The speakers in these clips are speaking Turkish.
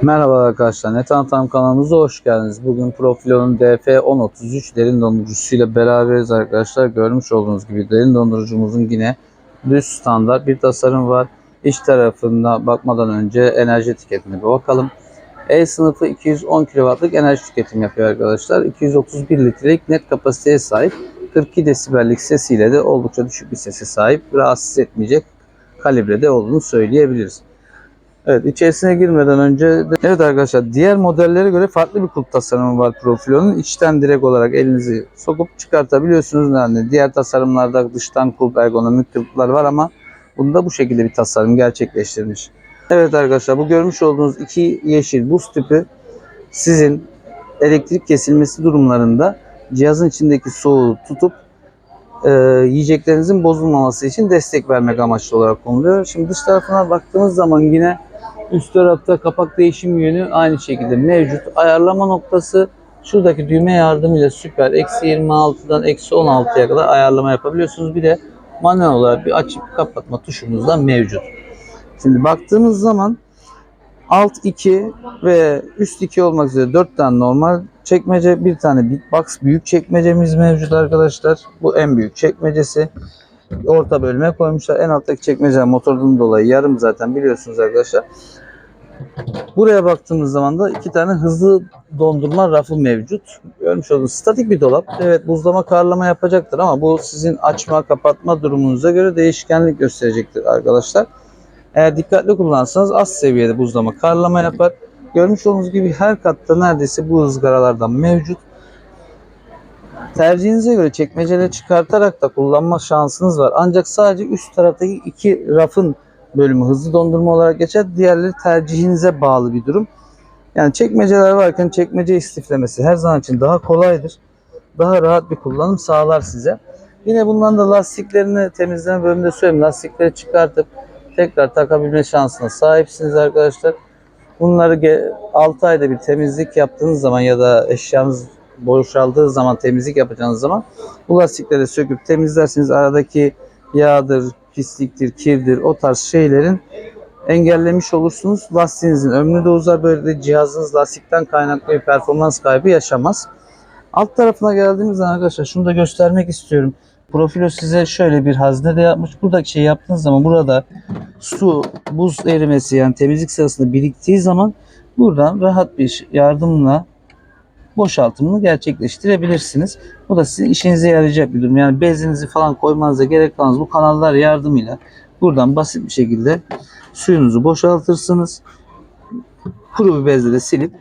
Merhaba arkadaşlar, Net Anlatam kanalımıza hoş geldiniz. Bugün Profilo'nun DF1033 derin dondurucusuyla beraberiz arkadaşlar. Görmüş olduğunuz gibi derin dondurucumuzun yine düz standart bir tasarım var. İç tarafına bakmadan önce enerji tüketimine bir bakalım. E sınıfı 210 kW'lık enerji tüketim yapıyor arkadaşlar. 231 litrelik net kapasiteye sahip. 42 desibellik sesiyle de oldukça düşük bir sese sahip. Rahatsız etmeyecek kalibrede olduğunu söyleyebiliriz. Evet içerisine girmeden önce de- evet arkadaşlar diğer modellere göre farklı bir kulp tasarımı var Profilo'nun. İçten direkt olarak elinizi sokup çıkartabiliyorsunuz. Yani diğer tasarımlarda dıştan kulp ergonomik kulplar var ama bunda bu şekilde bir tasarım gerçekleştirmiş. Evet arkadaşlar bu görmüş olduğunuz iki yeşil buz tüpü sizin elektrik kesilmesi durumlarında cihazın içindeki soğuğu tutup e, yiyeceklerinizin bozulmaması için destek vermek amaçlı olarak konuluyor. Şimdi dış tarafına baktığımız zaman yine üst tarafta kapak değişim yönü aynı şekilde mevcut. Ayarlama noktası şuradaki düğme yardımıyla süper. Eksi 26'dan eksi 16'ya kadar ayarlama yapabiliyorsunuz. Bir de manuel olarak bir açıp kapatma tuşumuz da mevcut. Şimdi baktığımız zaman alt 2 ve üst 2 olmak üzere 4 tane normal çekmece, bir tane Big Box büyük çekmecemiz mevcut arkadaşlar. Bu en büyük çekmecesi. Orta bölüme koymuşlar. En alttaki çekmece motorundan dolayı yarım zaten biliyorsunuz arkadaşlar. Buraya baktığımız zaman da iki tane hızlı dondurma rafı mevcut. Görmüş olduğunuz statik bir dolap. Evet buzlama karlama yapacaktır ama bu sizin açma kapatma durumunuza göre değişkenlik gösterecektir arkadaşlar. Eğer dikkatli kullanırsanız az seviyede buzlama karlama yapar. Görmüş olduğunuz gibi her katta neredeyse bu ızgaralardan mevcut. Tercihinize göre çekmeceleri çıkartarak da kullanma şansınız var. Ancak sadece üst taraftaki iki rafın bölümü hızlı dondurma olarak geçer. Diğerleri tercihinize bağlı bir durum. Yani çekmeceler varken çekmece istiflemesi her zaman için daha kolaydır. Daha rahat bir kullanım sağlar size. Yine bundan da lastiklerini temizleme bölümünde söyleyeyim. Lastikleri çıkartıp tekrar takabilme şansına sahipsiniz arkadaşlar. Bunları 6 ayda bir temizlik yaptığınız zaman ya da eşyanız boşaldığı zaman temizlik yapacağınız zaman bu lastikleri söküp temizlersiniz. Aradaki yağdır, pisliktir, kirdir o tarz şeylerin engellemiş olursunuz. Lastiğinizin ömrü de uzar. Böyle de cihazınız lastikten kaynaklı bir performans kaybı yaşamaz. Alt tarafına geldiğimiz zaman arkadaşlar şunu da göstermek istiyorum. Profilo size şöyle bir hazne de yapmış. Buradaki şey yaptığınız zaman burada su, buz erimesi yani temizlik sırasında biriktiği zaman buradan rahat bir yardımla boşaltımını gerçekleştirebilirsiniz. Bu da sizin işinize yarayacak bir durum. Yani bezinizi falan koymanıza gerek kalmaz. Bu kanallar yardımıyla buradan basit bir şekilde suyunuzu boşaltırsınız. Kuru bir bezle de silip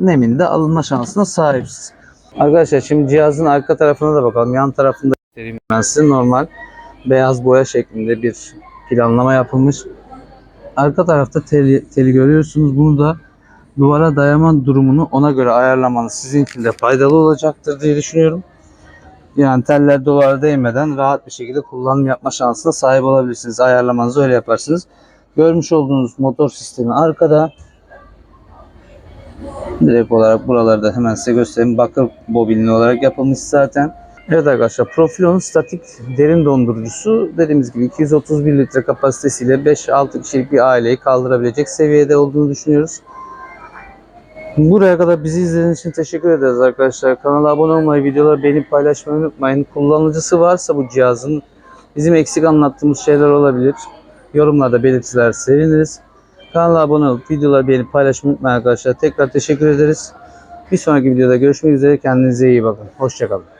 nemini de alınma şansına sahipsiniz. Arkadaşlar şimdi cihazın arka tarafına da bakalım. Yan tarafında göstereyim ben size. Normal beyaz boya şeklinde bir planlama yapılmış. Arka tarafta teli, teli görüyorsunuz. Bunu da duvara dayama durumunu ona göre ayarlamanız sizin için de faydalı olacaktır diye düşünüyorum. Yani teller duvara değmeden rahat bir şekilde kullanım yapma şansına sahip olabilirsiniz. Ayarlamanızı öyle yaparsınız. Görmüş olduğunuz motor sistemi arkada. Direkt olarak buralarda hemen size göstereyim. Bakır bobinli olarak yapılmış zaten. Evet arkadaşlar Profilo'nun statik derin dondurucusu dediğimiz gibi 231 litre kapasitesiyle 5-6 kişilik bir aileyi kaldırabilecek seviyede olduğunu düşünüyoruz. Buraya kadar bizi izlediğiniz için teşekkür ederiz arkadaşlar. Kanala abone olmayı, videoları beğenip paylaşmayı unutmayın. Kullanıcısı varsa bu cihazın bizim eksik anlattığımız şeyler olabilir. Yorumlarda belirtiler seviniriz. Kanala abone olup videoları beğenip paylaşmayı unutmayın arkadaşlar. Tekrar teşekkür ederiz. Bir sonraki videoda görüşmek üzere. Kendinize iyi bakın. Hoşçakalın.